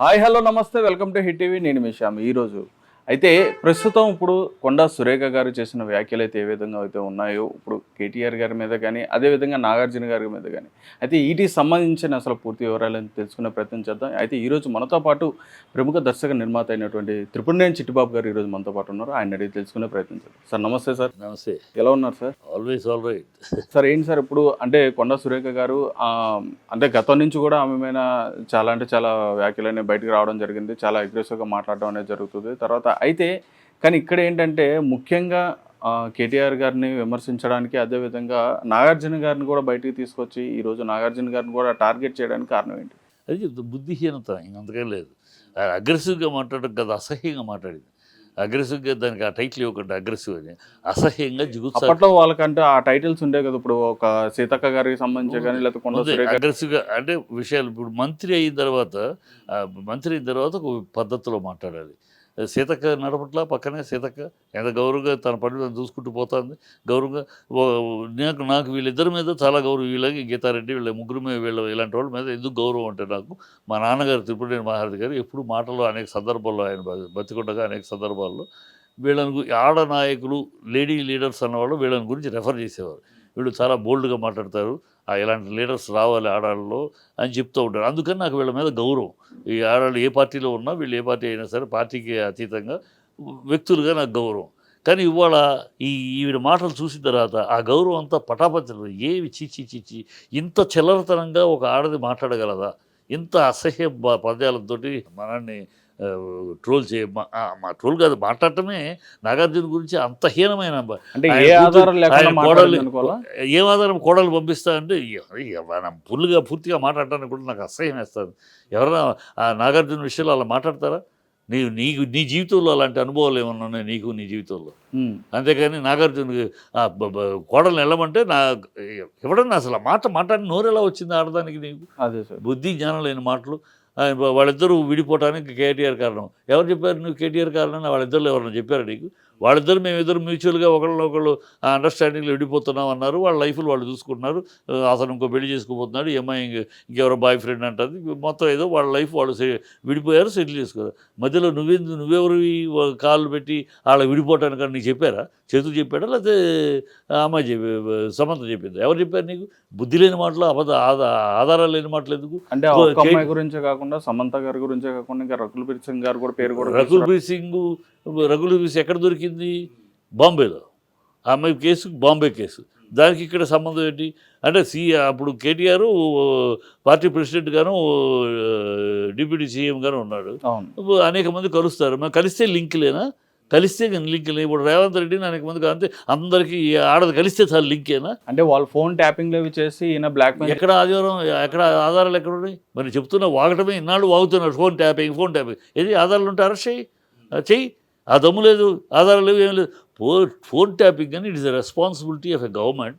Hi hello నమస్తే welcome to Hit TV. నేను మిషామ్ ఈరోజు అయితే ప్రస్తుతం ఇప్పుడు కొండా సురేఖ గారు చేసిన వ్యాఖ్యలు అయితే ఏ విధంగా అయితే ఉన్నాయో ఇప్పుడు కేటీఆర్ గారి మీద కానీ అదేవిధంగా నాగార్జున గారి మీద కానీ అయితే వీటికి సంబంధించిన అసలు పూర్తి వివరాలను తెలుసుకునే ప్రయత్నం చేద్దాం. అయితే ఈరోజు మనతో పాటు ప్రముఖ దర్శక నిర్మాత అయినటువంటి త్రిపుణేని చిట్టిబాబు గారు ఈరోజు మనతో పాటు ఉన్నారు. ఆయన అడిగి తెలుసుకునే ప్రయత్నం చేద్దాం. సార్ నమస్తే సార్. నమస్తే. ఎలా ఉన్నారు sir? Always all right. Sir ఏంటి సార్ ఇప్పుడు అంటే కొండ సురేఖ గారు అంటే గతం నుంచి కూడా ఆమె మీద చాలా అంటే చాలా వ్యాఖ్యలు అనేవి బయటకు రావడం జరిగింది. చాలా అగ్రెసివ్గా మాట్లాడడం అనేది జరుగుతుంది. తర్వాత అయితే కానీ ఇక్కడ ఏంటంటే ముఖ్యంగా కేటీఆర్ గారిని విమర్శించడానికి అదేవిధంగా నాగార్జున గారిని కూడా బయటికి తీసుకొచ్చి ఈరోజు నాగార్జున గారిని కూడా టార్గెట్ చేయడానికి కారణం ఏంటి? అది బుద్ధిహీనత ఇంకంతకేం లేదు. అగ్రెసివ్గా మాట్లాడడం కదా అసహ్యంగా మాట్లాడింది. అగ్రెసివ్గా దానికి ఆ టైటిల్ ఇవ్వకుండా అగ్రెసివ్ అని. అసహ్యంగా జిగుత్స అప్పట్లో వాళ్ళకంటే ఆ టైటిల్స్ ఉండే కదా ఇప్పుడు ఒక సీతక్క గారికి సంబంధించి కానీ లేకపోతే అగ్రెసివ్గా అంటే విషయాలు ఇప్పుడు మంత్రి అయిన తర్వాత మంత్రి అయిన తర్వాత ఒక పద్ధతిలో మాట్లాడాలి. సీతక్క నడపట్ల పక్కనే సీతక్క. ఎంత గౌరవంగా తన పని చూసుకుంటూ పోతుంది. గౌరవంగా నాకు నాకు వీళ్ళిద్దరి మీద చాలా గౌరవం. వీళ్ళకి గీతారెడ్డి వీళ్ళ ముగ్గురు మీద వీళ్ళ ఇలాంటి వాళ్ళ మీద ఎందుకు గౌరవం అంటే నాకు మా నాన్నగారు త్రిపురేని మహారథి గారు ఎప్పుడు మాటల్లో అనేక సందర్భాల్లో ఆయన బ- బతికుండగా అనేక సందర్భాల్లో వీళ్ళని ఆడ నాయకులు లేడీ లీడర్స్ అన్నవాళ్ళు వీళ్ళని గురించి రెఫర్ చేసేవారు. వీళ్ళు చాలా బోల్డ్గా మాట్లాడతారు. ఆ ఇలాంటి లీడర్స్ రావాలి ఆడాళ్ళలో అని చెప్తూ ఉంటారు. అందుకని నాకు వీళ్ళ మీద గౌరవం. ఈ ఆడాళ్ళు ఏ పార్టీలో ఉన్నా వీళ్ళు ఏ పార్టీ అయినా సరే పార్టీకి అతీతంగా వ్యక్తులుగా నాకు గౌరవం. కానీ ఇవాళ ఈ ఈవిడ మాటలు చూసిన తర్వాత ఆ గౌరవం అంతా పటాపంచలు. ఏవి చీచి చీచి ఇంత చిల్లరతనంగా ఒక ఆడది మాట్లాడగలదా? ఇంత అసహ్య పదాలతోటి మనల్ని ట్రోల్ చేయ మా- ట్రోల్ కాదు మాట్లాడటమే నాగార్జున గురించి అంత హీనమైన ఏ ఆధారం కోడలు అనుకోవాలా? ఏం ఆధారం కోడలు పంపిస్తా అంటే ఫుల్గా పూర్తిగా మాట్లాడటానికి కూడా నాకు అసహ్యం వేస్తుంది. ఎవరైనా ఆ నాగార్జున విషయంలో అలా మాట్లాడతారా? నీ నీకు నీ జీవితంలో అలాంటి అనుభవాలు ఏమన్నా ఉన్నాయి నీకు నీ జీవితంలో. అంతేకాని నాగార్జున కోడల్ని వెళ్ళమంటే నా ఎవడన్నా అసలు మాట మాట్లాడి నోరు ఎలా వచ్చింది ఆడదానికి నీకు? బుద్ధి జ్ఞానం లేని మాటలు. వాళ్ళిద్దరూ విడిపోవటానికి కేటీఆర్ కారణం. ఎవరు చెప్పారు నువ్వు కేటీఆర్ కారణం వాళ్ళిద్దరు ఎవరన్నా చెప్పారు నీకు? వాళ్ళిద్దరు మేమిద్దరు మ్యూచువల్గా ఒకళ్ళు ఒకళ్ళు అండర్స్టాండింగ్లో విడిపోతున్నాం అన్నారు. వాళ్ళ లైఫ్లు వాళ్ళు చూసుకుంటున్నారు. అతను ఇంకో పెళ్ళి చేసుకోబోతున్నాడు ఈ అమ్మాయి ఇంక- ఇంకెవరో బాయ్ ఫ్రెండ్ అంటుంది. మొత్తం ఏదో వాళ్ళ లైఫ్ వాళ్ళు విడిపోయారు సెటిల్ చేసుకున్నారు. మధ్యలో నువ్వెందు నువ్వెవరు కాళ్ళు పెట్టి వాళ్ళ విడిపోవటానికి నీకు చెప్పారా? చేతులు చెప్పాడా? లేకపోతే అమ్మాయి చెప్పి సమంత చెప్పింది? ఎవరు చెప్పారు నీకు? బుద్ధి లేని మాటలు అబద్ధ ఆధా- ఆధారాలు లేని మాటలు ఎందుకు? అంటే అమ్మాయి గురించే కాకుండా సమంత గారి గురించే కాకుండా ఇంకా రకుల్ ప్రీత్ సింగ్ గారు కూడా పేరు కూడా రకుల్ ప్రీత్ సింగ్ రకుల్ ప్రీత్ ఎక్కడ దొరికింది? బాంబేలో. ఆ అమ్మాయి కేసు బాంబే కేసు. దానికి ఇక్కడ సంబంధం ఏంటి? అంటే సి అప్పుడు కేటీఆర్ పార్టీ ప్రెసిడెంట్ గాను డిప్యూటీ సీఎం గాను ఉన్నాడు. అనేక మంది కలుస్తారు. మరి కలిస్తే లింక్ లేనా? కలిస్తే లింక్ లేదు ఇప్పుడు రేవంత్ రెడ్డిని అనేక మంది అంతే అందరికీ ఆడది కలిస్తే చాలు లింకేనా? అంటే వాళ్ళు ఫోన్ ట్యాపింగ్ అవి చేసి ఈయన బ్లాక్ ఎక్కడ ఆధారం ఎక్కడ ఆధారాలు ఎక్కడ ఉన్నాయి? మరి చెప్తున్నా వాగటమే. ఇన్నాళ్ళు వాగుతున్నారు ఫోన్ ట్యాపింగ్ ఫోన్ ట్యాపింగ్. ఏది ఆధారాలు ఉంటే అరెస్ట్ చేయి ఆ, చెయ్యి. ఆ దమ్ము లేదు ఆధారాలు లేవు ఏం లేదు. ఫోన్ ఫోన్ ట్యాపింగ్ అని it is the responsibility of a government.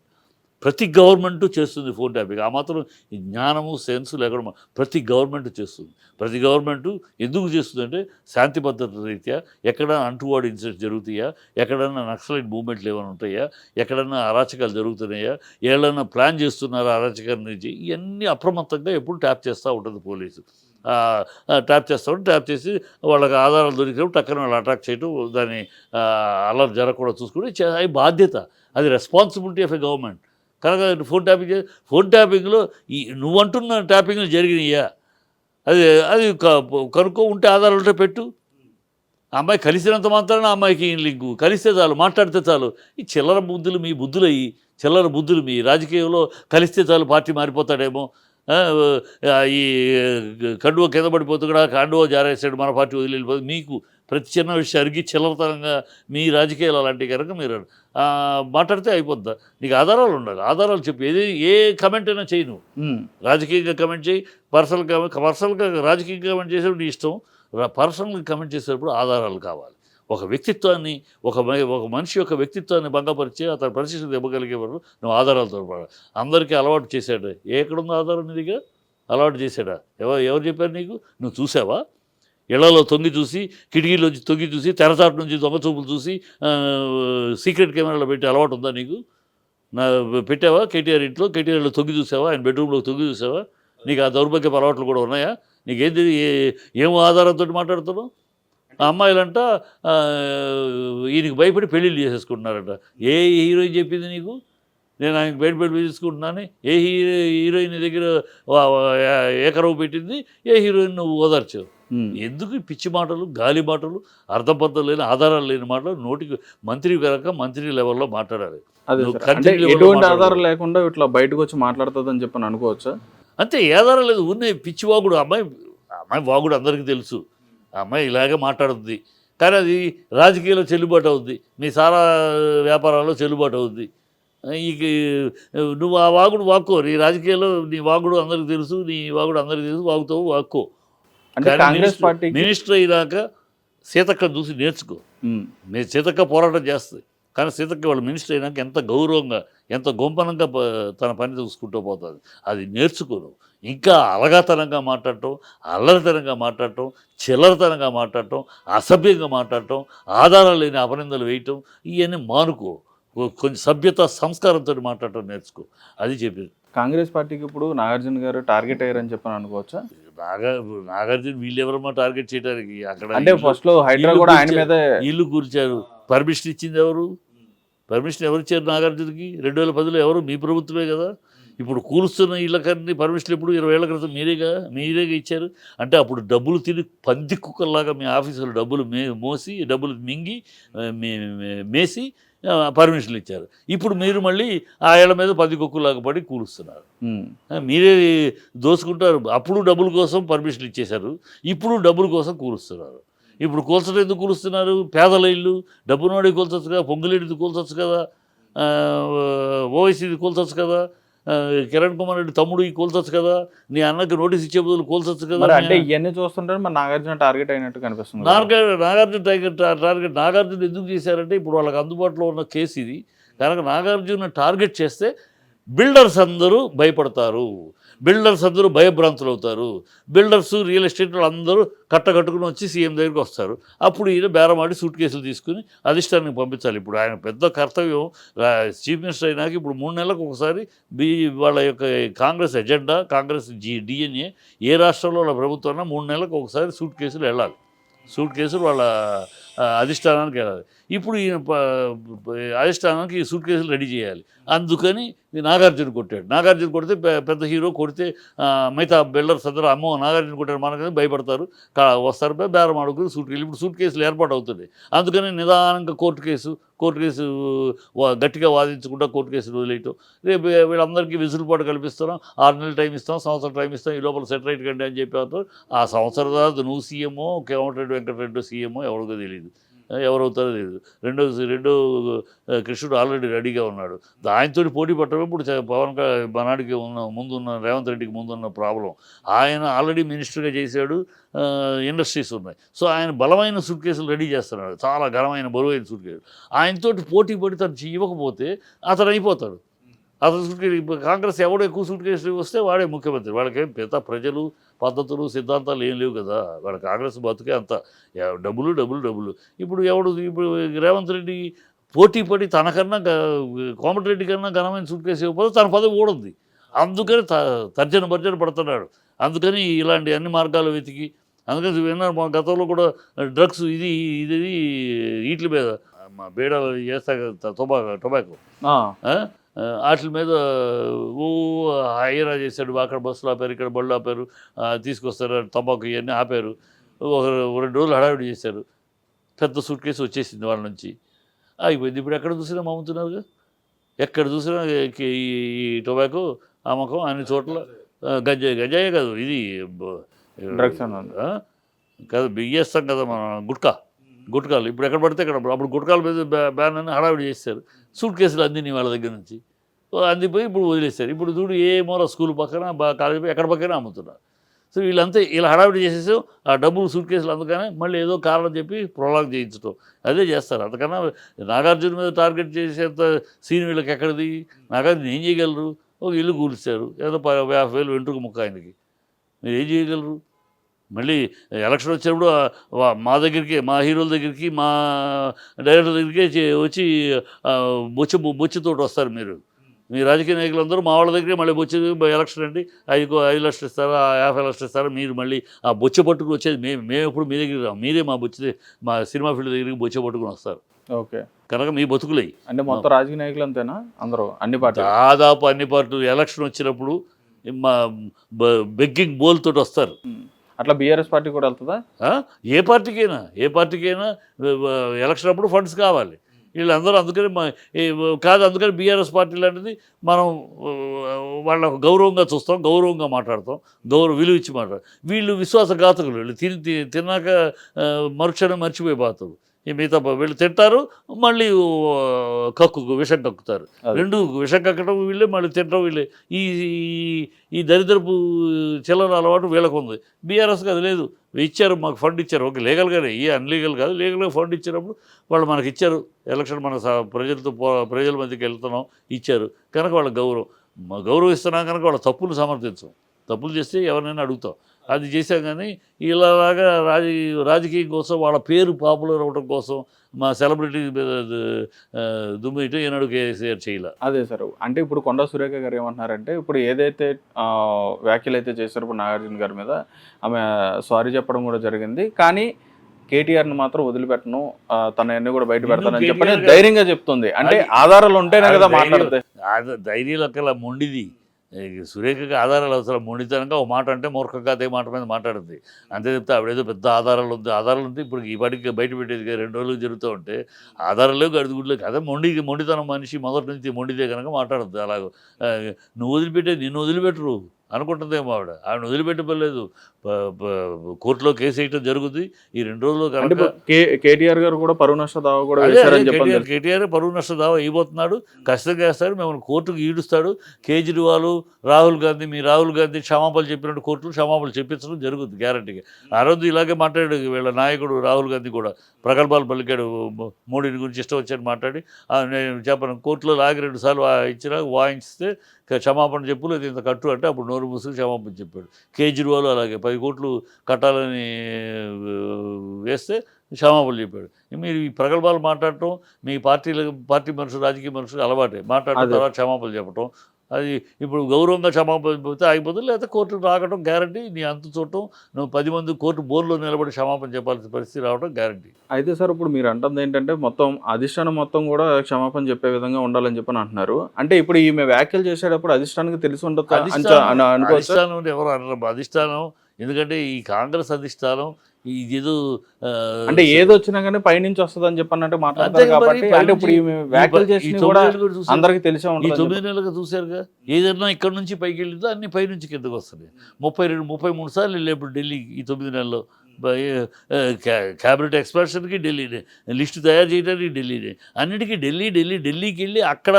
ప్రతి గవర్నమెంట్ చేస్తుంది ఫోన్ ట్యాపింగ్. ఆ మాత్రం ఈ జ్ఞానము సెన్స్ లేకుండా ప్రతి గవర్నమెంట్ చేస్తుంది. ప్రతి గవర్నమెంట్ ఎందుకు చేస్తుందంటే శాంతి భద్రత రీత్యా ఎక్కడైనా అంటువాడు ఇన్సిడెంట్ జరుగుతాయా? ఎక్కడైనా నక్సలైట్ మూవ్మెంట్లు ఏమైనా ఉంటాయా? ఎక్కడైనా అరాచకాలు జరుగుతున్నాయా? ఏళ్ళైనా ప్లాన్ చేస్తున్నారా అరాచకాల నుంచి? ఇవన్నీ అప్రమత్తంగా ఎప్పుడు ట్యాప్ చేస్తూ ఉంటుంది పోలీసు. ట్యాప్ చేస్తాడు. ట్యాప్ చేసి వాళ్ళకి ఆధారాలు దొరికినప్పుడు టక్కన వాళ్ళు అటాక్ చేయడం దాన్ని ఆ, జరగకుండా చూసుకుని అది బాధ్యత. అది రెస్పాన్సిబిలిటీ ఆఫ్ ఎ గవర్నమెంట్ కనుక ఫోన్ ట్యాపింగ్ చే- ఫోన్ ట్యాపింగ్లో ఈ నువ్వు అంటున్న ట్యాపింగ్లు జరిగినాయా? అది అది కనుక్కో ఉంటే ఆధారాలు ఉంటే పెట్టు అమ్మాయి కలిసినంత మాత్రాన అమ్మాయికి లింకు? కలిస్తే చాలు మాట్లాడితే చాలు. ఈ చిల్లర బుద్ధులు మీ బుద్ధులు అయ్యి చిల్లర బుద్ధులు మీ రాజకీయంలో కలిస్తే చాలు పార్టీ మారిపోతాడేమో. ఈ కండువ కింద పడిపోతూ కూడా కండువ జారేసాడు మన పార్టీ వదిలి వెళ్ళిపోతుంది మీకు ప్రతి చిన్న విషయానికి చిల్లరతనంగా మీ రాజకీయాలు అలాంటివి కనుక మీరు మాట్లాడితే అయిపోద్దా? నీకు ఆధారాలు ఉండాలి ఆధారాలు చెప్పి ఏది ఏ కమెంట్ అయినా చేయి నువ్వు. రాజకీయంగా కమెంట్ చేయి పర్సనల్ కమెంట్ పర్సనల్గా రాజకీయంగా కమెంట్ చేసేప్పుడు నీ ఇష్టం పర్సనల్గా కమెంట్ చేసేటప్పుడు ఆధారాలు కావాలి. ఒక వ్యక్తిత్వాన్ని ఒక మ- ఒక మనిషి యొక్క వ్యక్తిత్వాన్ని భంగపరిచి అతని పరిస్థితిని దెబ్బగలిగే వరకు నువ్వు ఆధారాలతో పడాలి అందరికీ అలవాటు చేశాడు. ఎక్కడుందో ఆధారం నీదిగా? అలవాటు చేశాడా? ఎవరు ఎవరు చెప్పారు నీకు? నువ్వు చూసావా? ఇళ్ళలో తొంగి చూసి కిటికీలోంచి తొంగి చూసి తెరచాటు నుంచి దొంగ చూపులు చూసి సీక్రెట్ కెమెరాలో పెట్టి అలవాటు ఉందా నీకు? నా పెట్టావా? కేటీఆర్ ఇంట్లో కేటీఆర్లో తొంగి చూసావా? ఆయన బెడ్రూమ్లో తొంగి చూసావా? నీకు ఆ దౌర్భాగ్యపు అలవాట్లు కూడా ఉన్నాయా? నీకేంది ఏ- ఏం ఆధారంతో మాట్లాడుతున్నావు? అమ్మాయిలంట ఈయనకి భయపడి పెళ్ళిళ్ళు చేసేసుకుంటున్నారట. ఏ హీరోయిన్ చెప్పింది నీకు? నేను ఆయనకి బయట పెళ్ళి తీసుకుంటున్నాను ఏ హీరో హీరోయిన్ దగ్గర ఏకరవు పెట్టింది? ఏ హీరోయిన్ నువ్వు ఓదార్చావు ఉమ్. ఎందుకు పిచ్చి మాటలు గాలి మాటలు అర్థబద్ధం లేని ఆధారాలు లేని మాటలు నోటికి మంత్రి కనుక మంత్రి లెవెల్లో మాట్లాడాలి. ఎటువంటి. ఆధారం లేకుండా ఇట్లా బయటకు వచ్చి మాట్లాడుతుందని చెప్పని అనుకోవచ్చా? అంతే ఏ ఆధారం లేదు. ఉన్నాయి పిచ్చి వాగుడు అమ్మాయి అమ్మాయి వాగుడు అందరికీ తెలుసు. ఆ అమ్మాయి ఇలాగే మాట్లాడుతుంది కానీ అది రాజకీయాల్లో చెల్లుబాటు అవుద్ది. మీ సారా వ్యాపారాల్లో చెల్లుబాటు అవుద్ది. ఇక నువ్వు ఆ వాగుడు వాక్కో. నీ రాజకీయాల్లో నీ వాగుడు అందరికీ తెలుసు నీ వాగుడు అందరికీ తెలుసు వాగుతావు వాక్కో. కాంగ్రెస్ మినిస్టర్- పార్టీకి మినిస్టర్ అయినాక సీతక్క చూసి నేర్చుకో. నేను సీతక్క పోరాటం చేస్తుంది. కానీ సీతక్క వాళ్ళ మినిస్టర్ అయినాక ఎంత గౌరవంగా ఎంత గొంపనంగా తన పని చూసుకుంటూ పోతుంది అది నేర్చుకోను ఇంకా అలగాతనంగా మాట్లాడటం అల్లరితనంగా మాట్లాడటం చిల్లరతనంగా మాట్లాడటం అసభ్యంగా మాట్లాడటం ఆధారాలు లేని అపనిందలు వేయటం ఇవన్నీ మానుకో. కొంచెం సభ్యత సంస్కారంతో మాట్లాడటం నేర్చుకో. అది చెప్పింది. కాంగ్రెస్ పార్టీకి ఇప్పుడు నాగార్జున గారు టార్గెట్ అయ్యారని చెప్పని అనుకోవచ్చా? నాగా నాగార్జున వీళ్ళు ఎవరమ్మా టార్గెట్ చేయడానికి అక్కడ అంటే ఫస్ట్లో ఇల్లు కూడా ఆయన. మీదే ఇల్లు కూల్చారు పర్మిషన్ ఇచ్చింది ఎవరు? పర్మిషన్ ఎవరు ఇచ్చారు నాగార్జునకి? రెండు వేల పదిలో ఎవరు? మీ ప్రభుత్వమే కదా. ఇప్పుడు కూలుస్తున్న ఇళ్ళకన్నీ పర్మిషన్ ఇప్పుడు ఇరవై ఏళ్ళ క్రితం మీరేగా? మీరేగా ఇచ్చారు? అంటే అప్పుడు డబ్బులు తిని పంది కుక్కల్లాగా మీ ఆఫీసులో డబ్బులు మే మోసి డబ్బులు మింగి మేసి పర్మిషన్లు ఇచ్చారు. ఇప్పుడు మీరు మళ్ళీ ఆ ఏళ్ళ మీద పది కుక్కలాగా పడి కూలుస్తున్నారు. మీరే దోసుకుంటారు. అప్పుడు డబ్బుల కోసం పర్మిషన్లు ఇచ్చేశారు. ఇప్పుడు డబ్బుల కోసం కూలుస్తున్నారు. ఇప్పుడు కూల్చడం ఎందుకు కూలుస్తున్నారు? పేదల ఇల్లు డబ్బునోడి కూల్చొచ్చు కదా పొంగులేడిది కూల్చొచ్చు కదా? ఓవైసీది కూల్చొచ్చు కదా? కిరణ్ కుమార్ రెడ్డి తమ్ముడు ఈ కూల్చొచ్చు కదా? నీ అన్నకి నోటీస్ ఇచ్చే బదులు కూల్చొచ్చు కదా? అంటే ఇవన్నీ చూస్తుంటే మరి నాగార్జున టార్గెట్ అయినట్టు కనిపిస్తుంది. నాగార్జున నాగార్జున టైగర్ టా- టార్గెట్ నాగార్జున ఎందుకు చేశారంటే ఇప్పుడు వాళ్ళకి అందుబాటులో ఉన్న కేసు ఇది. కనుక నాగార్జున టార్గెట్ చేస్తే బిల్డర్స్ అందరూ భయపడతారు. బిల్డర్స్ అందరూ భయభ్రాంతులు అవుతారు బిల్డర్స్ రియల్ ఎస్టేట్ వాళ్ళు అందరూ కట్టకట్టుకుని వచ్చి సీఎం దగ్గరికి వస్తారు. అప్పుడు ఈయన బేరమాడి సూట్ కేసులు తీసుకుని అధిష్టానికి పంపించాలి. ఇప్పుడు ఆయన పెద్ద కర్తవ్యం. చీఫ్ మినిస్టర్ అయినాక ఇప్పుడు మూడు నెలలకు ఒకసారి బీ వాళ్ళ యొక్క కాంగ్రెస్ ఎజెండా కాంగ్రెస్ జీ డిఎన్ఏ ఏ రాష్ట్రంలో వాళ్ళ ప్రభుత్వం మూడు నెలలకు ఒకసారి సూట్ కేసులు వెళ్ళాలి. సూట్ కేసులు వాళ్ళ అధిష్టానానికి వెళ్ళాలి. ఇప్పుడు ఈయన ప- అధిష్టానానికి ఈ సూట్ కేసులు రెడీ చేయాలి. అందుకని నాగార్జున కొట్టాడు. నాగార్జున కొడితే పెద్ద హీరో కొడితే మిగతా బిల్డర్స్ అందరూ అమ్మో నాగార్జున కొట్టాడు మనకని భయపడతారు. వస్తారు బేరం ఆడుకుని సూట్ కేసులు. ఇప్పుడు సూట్ కేసులు ఏర్పాటు అవుతుంది అందుకని నిదానంగా కోర్టు కేసు కోర్టు కేసు వా- గట్టిగా వాదించకుండా కోర్టు కేసులు వదిలేయటం. రేపు వీళ్ళందరికీ విసులుబాటు కల్పిస్తున్నాం. ఆరు నెలలు టైం ఇస్తాం సంవత్సరం టైం ఇస్తాం ఈ లోపల సెటిలైట్ కండి అని చెప్పి ఆ సంవత్సరం తర్వాత నువ్వు సీఎంఓ కోమటిరెడ్డి వెంకటరెడ్డి సీఎంఓ ఎవరికో తెలియదు. ఎవరవుతారో తెలియదు రెండో రెండో కృష్ణుడు ఆల్రెడీ రెడీగా ఉన్నాడు. ఆయనతో పోటీ పట్టడం ఇప్పుడు పవన్ క- మనాడికి ఉన్న ముందున్న రేవంత్ రెడ్డికి ముందున్న ప్రాబ్లం. ఆయన ఆల్రెడీ మినిస్టర్గా చేశాడు ఇండస్ట్రీస్ ఉన్నాయి. సో ఆయన బలమైన సూట్ కేసులు రెడీ చేస్తున్నాడు. చాలా ఘనమైన బరువైన సూట్ కేసులు. ఆయనతోటి పోటీ పడి తను ఇవ్వకపోతే అతను అయిపోతాడు. అతను కాంగ్రెస్ ఎవడు ఎక్కువ సూట్ కేసులు వస్తే వాడే ముఖ్యమంత్రి. వాళ్ళకేం పెద్ద ప్రజలు పద్ధతులు సిద్ధాంతాలు ఏం లేవు కదా. వాళ్ళ కాంగ్రెస్ బతుకే అంత. డబ్బులు డబ్బులు డబ్బులు. ఇప్పుడు ఎవడు ఇప్పుడు రేవంత్ రెడ్డి పోటీ పడి తనకన్నా కోమటిరెడ్డి కన్నా ఘనమైన సూట్ కేసు ఇవ్వకపోతే తన పదవి ఓడుంది అందుకని తర్జన భర్జన పడుతున్నాడు. అందుకని ఇలాంటి అన్ని మార్గాలు వెతికి అందుకని విన్నారు మా గతంలో కూడా డ్రగ్స్ ఇది ఇది వీటి మీద మా బేడ చేస్తా టొబాకో టొబాకో వాటి మీద ఓ హైరా చేశాడు అక్కడ బస్సులు ఆపారు ఇక్కడ బళ్ళు ఆపారు తీసుకొస్తారు తంబాకు ఇవన్నీ ఆపారు. ఒక రెండు రోజులు హడావిడి చేశారు. పెద్ద సూట్ కేసు వచ్చేసింది వాళ్ళ నుంచి. అయిపోయింది ఇప్పుడు ఎక్కడ చూసినా అమ్ముతున్నారుగా ఎక్కడ చూసినా ఈ- టొబాకో అమ్మకం అన్ని చోట్ల గంజాయి గంజాయే కాదు ఇది? కాదు బియ్యేస్తాం కదా మన గుట్కా. గుట్కాలు. ఇప్పుడు ఎక్కడ పడితే అక్కడ అప్పుడు గుట్కాల మీద బ్యా- బ్యాన్ అని హడావిడి చేశారు సూట్ కేసులు అందిని వాళ్ళ దగ్గర నుంచి. అందిపోయి ఇప్పుడు వదిలేశారు. ఇప్పుడు చూడు ఏ మూల స్కూల్ పక్కన కాలేజీ ఎక్కడ పక్కన అమ్ముతున్నారు. సో వీళ్ళంతా ఇలా హడావిడి చేసేసాం ఆ డబ్బులు సూట్ కేసులు అందుకనే మళ్ళీ ఏదో కారణం చెప్పి ప్రొలాగ్ చేయించడం అదే చేస్తారు. అంతకన్నా నాగార్జున మీద టార్గెట్ చేసేంత సీన్ వీళ్ళకి ఎక్కడిది? నాగార్జున ఏం చేయగలరు? ఒక ఇల్లు కూల్చారు. ఏదో యాభై వేలు వెంట్రుక ముక్క ఆయనకి. మీరు ఏం చేయగలరు? మళ్ళీ ఎలక్షన్ వచ్చినప్పుడు మా దగ్గరికి మా హీరోల దగ్గరికి మా డైరెక్టర్ దగ్గరికి వచ్చి బొచ్చు బొచ్చుతోటి వస్తారు మీరు. మీ రాజకీయ నాయకులందరూ మా వాళ్ళ దగ్గరే మళ్ళీ వచ్చేది ఎలక్షన్ అండి. ఐదు ఐదు లక్షలు ఇస్తారా యాభై లక్షలు ఇస్తారా మీరు మళ్ళీ ఆ బొచ్చ పట్టుకుని వచ్చేది మేము మేము ఎప్పుడు మీ దగ్గరికి రాం మీరే మా బొచ్చ మా సినిమా ఫీల్డ్ దగ్గరికి బొచ్చ పట్టుకుని వస్తారు. ఓకే. కనుక మీ బతుకులే. అంటే మొత్తం రాజకీయ నాయకులు అంతేనా? అందరూ అన్ని పార్టీలు? దాదాపు అన్ని పార్టీలు ఎలక్షన్ వచ్చినప్పుడు మా బెగ్గింగ్ బోల్ తోటి వస్తారు. అట్లా బీఆర్ఎస్ పార్టీ కూడా వెళ్తుందా? ఏ పార్టీకైనా ఏ పార్టీకైనా ఎలక్షన్ అప్పుడు ఫండ్స్ కావాలి. వీళ్ళందరూ అందుకని కాదు అందుకని బీఆర్ఎస్ పార్టీ లాంటిది మనం వాళ్ళ వాళ్ళకు గౌరవంగా చూస్తాం గౌరవంగా మాట్లాడతాం గౌరవ విలువ ఇచ్చి మాట్లాడతాం. వీళ్ళు విశ్వాసఘాతకులు వీళ్ళు తిని తి- తిన్నాక మరుక్షణం మర్చిపోయి మర్చిపోయిపోతారు ఈ మిగతా వీళ్ళు తింటారు మళ్ళీ కక్కు విషం కక్కుతారు. రెండు విషం కక్కడం వీళ్ళే మళ్ళీ తినడం వీళ్ళే. ఈ ఈ- దరిద్రపు చిల్లర అలవాటు వీళ్ళకు ఉంది. బీఆర్ఎస్కి అది లేదు. ఇచ్చారు మాకు ఫండ్ ఇచ్చారు. ఓకే లీగల్గానే ఏ అన్లీగల్ కాదు. లీగల్గా ఫండ్ ఇచ్చినప్పుడు వాళ్ళు మనకి ఇచ్చారు. ఎలక్షన్ మన ప్రజలతో పో ప్రజల మధ్యకి వెళ్తున్నాం ఇచ్చారు. కనుక వాళ్ళ గౌరవం. గౌరవిస్తున్నాం కనుక వాళ్ళ తప్పులు సమర్థించం. తప్పులు చేస్తే ఎవరినైనా అడుగుతాం. అది చేశాం కానీ ఇలాగా రాజ రాజకీయం కోసం వాళ్ళ పేరు పాపులర్ అవ్వడం కోసం మా సెలబ్రిటీ దుమ్ము ఇటు ఈనాడు కేసీఆర్ చేయలే. అదే సార్. అంటే ఇప్పుడు కొండా సురేఖ గారు ఏమంటున్నారంటే ఇప్పుడు ఏదైతే వ్యాఖ్యలు అయితే చేశారో ఇప్పుడు నాగార్జున గారి మీద ఆమె సారీ చెప్పడం కూడా జరిగింది. కానీ కేటీఆర్ని మాత్రం వదిలిపెట్టను తన అన్ని కూడా బయట పెడతానని చెప్పని గారు- ధైర్యంగా చెప్తుంది. అంటే ఆధారాలు ఉంటేనే కదా అది మాట్లాడితే అది ధైర్యం మొండిది. సురేఖకి ఆధారాలు అవసరం. మొండితనంగా ఒక మాట అంటే మూర్ఖంగా అదే మాట మీద మాట్లాడింది అంతే చెప్తే ఆవిడేదో పెద్ద ఆధారాలు ఉంది. ఆధారాలు ఉంది. ఇప్పుడు ఈ పాటికి బయట పెట్టేది రెండు రోజులు జరుగుతూ ఉంటే ఆధారాలు గడుగుడ్లు అదే మొండి మొండితనం మనిషి మొదటి నుంచి మొండితే కనుక మాట్లాడద్దు. అలాగ నువ్వు వదిలిపెట్టే నిన్ను వదిలిపెట్టరు. అనుకుంటుందేమో ఆవిడ. ఆవిడ వదిలిపెట్టలేదు కోర్టులో కేసు వేయటం జరుగుతుంది ఈ రెండు రోజులు అంటే కనుక ఇప్పుడు కే- కేటీఆర్ గారు కూడా పరువు నష్ట దావా కూడా కేటీఆర్ పరువు నష్ట దావా అయిపోతున్నాడు ఖచ్చితంగా వేస్తాడు. మేము కోర్టుకు ఈడుస్తాడు. కేజ్రీవాల్ రాహుల్ గాంధీ మీ రాహుల్ గాంధీ క్షమాపణలు చెప్పినట్టు కోర్టులు క్షమాపణలు చెప్పించడం జరుగుతుంది గ్యారంటీగా. ఆ రోజు ఇలాగే మాట్లాడాడు వీళ్ళ నాయకుడు రాహుల్ గాంధీ కూడా. ప్రగల్భాలు పలికాడు. మోడీని గురించి ఇష్టం వచ్చాడు మాట్లాడి "ఆ, నేను చెప్పను కోర్టులో లాగి రెండు సార్లు ఇచ్చినా వాయించితే "క- క్షమాపణ చెప్పు లేదు ఇంత కట్టు అంటే అప్పుడు నోరు మూసుకు క్షమాపణ చెప్పాడు. కేజ్రీవాల్ అలాగే పది కోట్లు కట్టాలని వేస్తే క్షమాపణలు చెప్పాడు. మీరు ఈ ప్రగల్భాలు మాట్లాడటం మీ పార్టీల పార్టీ మనుషులు రాజకీయ మనుషులు అలవాటే. మాట్లాడటం అదే. తర్వాత క్షమాపణలు చెప్పటం అది ఇప్పుడు గౌరవంగా క్షమాపణ చెబితే ఆగిపోతుంది లేకపోతే కోర్టుకు రాకటం గ్యారంటీ నీ అంతు చూడటం నువ్వు పది మంది కోర్టు బోర్లో నిలబడి క్షమాపణ చెప్పాల్సిన పరిస్థితి రావడం గ్యారంటీ అయితే సార్ ఇప్పుడు మీరు అంటుంది ఏంటంటే మొత్తం అధిష్టానం మొత్తం కూడా క్షమాపణ చెప్పే విధంగా ఉండాలని చెప్పని అంటున్నారు. అంటే ఇప్పుడు ఈమె వ్యాఖ్యలు చేసేటప్పుడు అధిష్టానానికి తెలిసి ఉండొచ్చు? అధిష్టానం ఎవరు అనరు అధిష్టానం ఎందుకంటే ఈ కాంగ్రెస్ అధిష్టానం ఇది అంటే ఏది వచ్చినా కానీ పైనుంచి వస్తుంది అని చెప్పన్నట్టు మాట్లాడతారు కాబట్టి అంటే ఇప్పుడు ఈమె వ్యాఖ్యలు చేసి కూడా అందరికి తెలిసే ఈ ఉంటుంది తొమ్మిది నెలలుగా చూశారుగా ఏదైనా ఇక్కడ నుంచి పైకి వెళ్ళిందో అన్ని పై నుంచి కిందకు వస్తుంది. ముప్పై రెండు ముప్పై మూడు సార్లు వెళ్ళి ఇప్పుడు ఢిల్లీ ఈ తొమ్మిది నెలల్లో. క్యాబినెట్ ఎక్స్పాన్షన్కి ఢిల్లీనే లిస్టు తయారు చేయడానికి ఢిల్లీనే అన్నిటికీ ఢిల్లీ ఢిల్లీ ఢిల్లీకి వెళ్ళి అక్కడ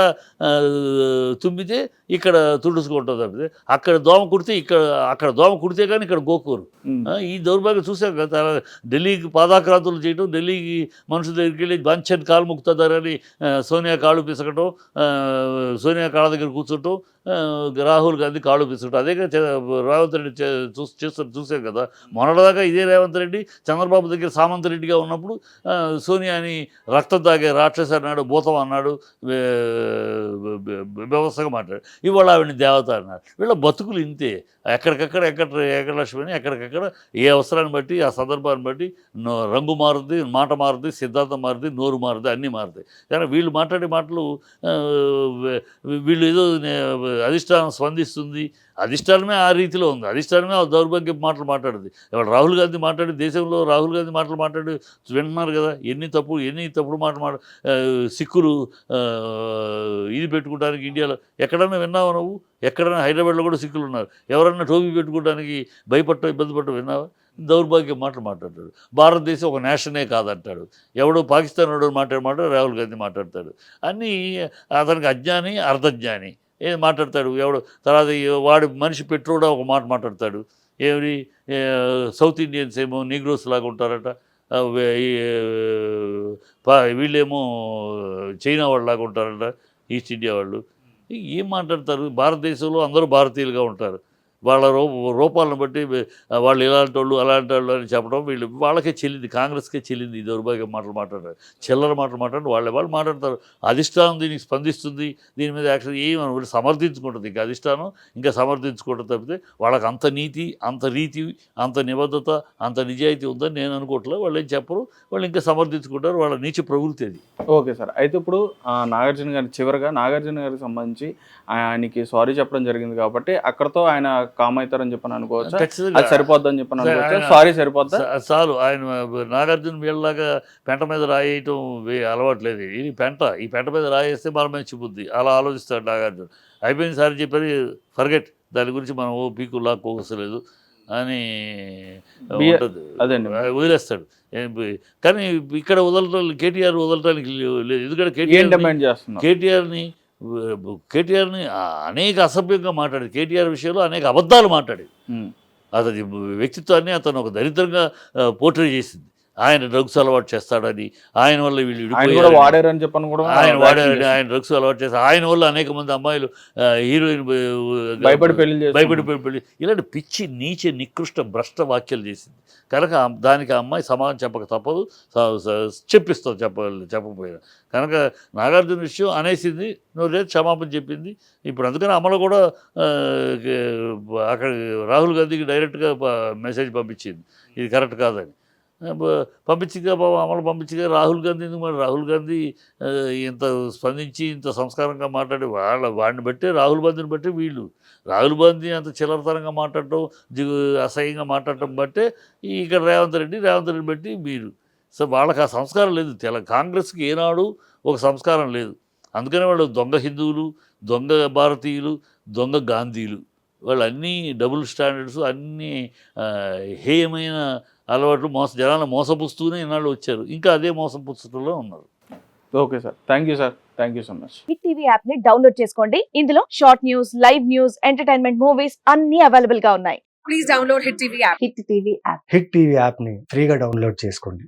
తుమ్మితే ఇక్కడ తుడుచుకుంటుంది తప్పితే అక్కడ దోమ కుడితే ఇక్కడ అక్కడ దోమ కుడితే కానీ ఇక్కడ గోకూరు. ఈ దౌర్భాగ్యం చూసాం కదా ఢిల్లీకి పాదాక్రాంతులు చేయటం ఢిల్లీకి మనుషుల దగ్గరికి వెళ్ళి బంచన్ కాలు ముక్తాదారని ఆ, సోనియా కాళ్ళు పిసకటం సోనియా కాళ్ళ దగ్గర కూర్చుంటాం రాహుల్ గాంధీ కాళ్ళు పిసకటం. అదే రేవంత్ రెడ్డి చే- చూస్ చేస్తూ చూసాం కదా మొన్నటిదాకా ఇదే రేవంత్ రెడ్డి చంద్రబాబు దగ్గర సామంత్ రెడ్డిగా ఉన్నప్పుడు సోనియాని రక్తం తాగే రాక్షసి అన్నాడు భూతం అన్నాడు వ్యవస్థగా మాట్లాడు ఇవాళ ఆవిడని దేవత అన్నాడు వీళ్ళ బతుకులు ఇంతే. ఎక్కడికక్కడ ఎక్కడ ఏకలక్ష్మి ఎక్కడికక్కడ ఏ అవసరాన్ని బట్టి ఆ సందర్భాన్ని బట్టి రంగు మారుద్ది మాట మారుద్ది సిద్ధాంతం మారుద్ది నోరు మారుద్ది అన్నీ మారుతాయి. కానీ వీళ్ళు మాట్లాడే మాటలు వీళ్ళు ఏదో అధిష్టానం స్పందిస్తుంది అధిష్టానమే ఆ రీతిలో ఉంది. అధిష్టానమే ఆ దౌర్భాగ్యం మాటలు మాట్లాడింది. ఇవాళ రాహుల్ గాంధీ మాట్లాడి దేశంలో రాహుల్ గాంధీ మాటలు మాట్లాడి వింటున్నారు కదా ఎన్ని తప్పు ఎన్ని తప్పుడు మాట మాట సిక్కులు ఇది పెట్టుకోవడానికి ఇండియాలో ఎక్కడన్నా విన్నావా నువ్వు? ఎక్కడైనా హైదరాబాద్లో కూడా సిక్కులు ఉన్నారు. ఎవరన్నా టోపీ పెట్టుకోవడానికి భయపడటం ఇబ్బంది పడటం విన్నావా? దౌర్భాగ్య మాటలు మాట్లాడతాడు. భారతదేశం ఒక నేషనే కాదంటాడు. ఎవడో పాకిస్తాన్ వాడు మాట్లాడమాట రాహుల్ గాంధీ మాట్లాడతాడు. అన్నీ అతనికి అజ్ఞాని అర్ధజ్ఞాని. ఏది మాట్లాడతాడు? ఎవడు? తర్వాత వాడు వాడి మనిషి పెట్రోడా? ఒక మాట మాట్లాడతాడు. ఏమి? సౌత్ ఇండియన్స్ ఏమో నీగ్రోస్ లాగా ఉంటారట. వీళ్ళేమో చైనా వాళ్ళలాగా ఉంటారట ఈస్ట్ ఇండియా వాళ్ళు. ఏం మాట్లాడతారు? భారతదేశంలో అందరూ భారతీయులుగా ఉంటారు. వాళ్ళ రూప రూపాలను బట్టి వాళ్ళు ఇలాంటి వాళ్ళు అలాంటి వాళ్ళు అని చెప్పడం వీళ్ళు వాళ్ళకే చెల్లింది కాంగ్రెస్కే చెల్లింది ఈ దౌర్భాగ్య మాటలు మాట్లాడారు. చిల్లర మాటలు మాట్లాడి వాళ్ళే వాళ్ళు మాట్లాడతారు. అధిష్టానం దీనికి స్పందిస్తుంది దీని మీద యాక్చువల్ ఏమని వీళ్ళు సమర్థించుకుంటుంది ఇంకా అధిష్టానం ఇంకా సమర్థించుకోవడం తప్పితే వాళ్ళకి అంత నీతి అంత రీతి అంత నిబద్ధత అంత నిజాయితీ ఉందని నేను అనుకోవట్లేదు. వాళ్ళు ఏం చెప్పరు వాళ్ళు ఇంకా సమర్థించుకుంటారు వాళ్ళ నీచ ప్రవృత్తి అది. Okay sir. అయితే ఇప్పుడు నాగార్జున గారి చివరిగా నాగార్జున గారికి సంబంధించి ఆయనకి సారీ చెప్పడం జరిగింది కాబట్టి అక్కడతో ఆయన కామ్ అవుతారని చెప్పని అనుకోవచ్చా? అది సరిపోద్దని చెప్పని అనుకోవచ్చా? సారీ సరిపోద్దా? చాలు. ఆయన నాగార్జున వీళ్ళలాగా పెంట మీద రాయేయటం వే- అలవాట్లేదు. ఇది పెంట. ఈ పెంట మీద రాయేస్తే మన మీద చూపుద్ది అలా ఆలోచిస్తాడు నాగార్జున. అయిపోయింది సార్ చెప్పని ఫర్గెట్. దాని గురించి మనం ఓ పీకు లాక్కోవసలేదు అని. అదండి. వదిలేస్తాడు. కానీ ఇక్కడ వదలటం కేటీఆర్ వదలటానికి లేదు. ఎందుకంటే కేటీఆర్ కేటీఆర్ని కేటీఆర్ని అనేక అసభ్యంగా మాట్లాడేది కేటీఆర్ విషయంలో అనేక అబద్ధాలు మాట్లాడేది ఉమ్. అతని వ్యక్తిత్వాన్ని అతను ఒక దరిద్రంగా పోర్ట్రే చేసింది. ఆయన డ్రగ్స్ అలవాటు చేస్తాడని ఆయన వల్ల వీళ్ళు వాడారని చెప్పని కూడా ఆయన వ్యాఖ్యలు వాడారని. ఆయన డ్రగ్స్ అలవాటు చేస్తారు ఆయన వల్ల అనేక మంది అమ్మాయిలు హీరోయిన్ భయపడి పెళ్ళి భయపడి పెళ్ళి- ఇలాంటి పిచ్చి నీచ నికృష్ట భ్రష్ట వాక్యాలు చేసింది. కనుక దానికి ఆ అమ్మాయి సమాధానం చెప్పక తప్పదు. స- స- చెప్పిస్తాం చెప్ప చెప్పకపోయినా. కనుక నాగార్జున విషయం అనేసింది నువ్వు లేదు క్షమాపణ చెప్పింది. ఇప్పుడు అందుకని అమలు కూడా అక్కడ రాహుల్ గాంధీకి డైరెక్ట్గా మెసేజ్ పంపించింది. ఇది కరెక్ట్ కాదని. పంపించగా బాబు అమలు పంపించిగా రాహుల్ గాంధీ ఎందుకు మరి రాహుల్ గాంధీ ఇంత స్పందించి ఇంత సంస్కారంగా మాట్లాడి వాళ్ళ వాడిని బట్టి రాహుల్ గాంధీని బట్టి వీళ్ళు. రాహుల్ గాంధీ అంత చిల్లరతరంగా మాట్లాడటం దిగు అసహ్యంగా మాట్లాడటం బట్టే ఇక్కడ రేవంత్ రెడ్డి రేవంత్ రెడ్డి బట్టి వీరు సో వాళ్ళకి ఆ సంస్కారం లేదు. తెల కాంగ్రెస్కి ఏనాడు ఒక సంస్కారం లేదు. అందుకనే వాళ్ళు దొంగ హిందువులు దొంగ భారతీయులు దొంగ గాంధీలు. వాళ్ళు అన్నీ డబుల్ స్టాండర్డ్స్ అన్నీ హేయమైన అలవాట్లు మోస జనాలను మోసపుస్తూనే ఇన్నాళ్ళు వచ్చారు. ఇంకా అదే మోసం పుస్తకంలో ఉన్నారు. Okay sir. Thank you sir. Thank you so much. Hit TV యాప్ని డౌన్లోడ్ చేసుకోండి. ఇందులో short news live news entertainment movies అన్ని అవైలబుల్గా ఉన్నాయి. please download Hit TV app. Hit TV app. Hit TV యాప్ని ఫ్రీగా డౌన్లోడ్ చేసుకోండి.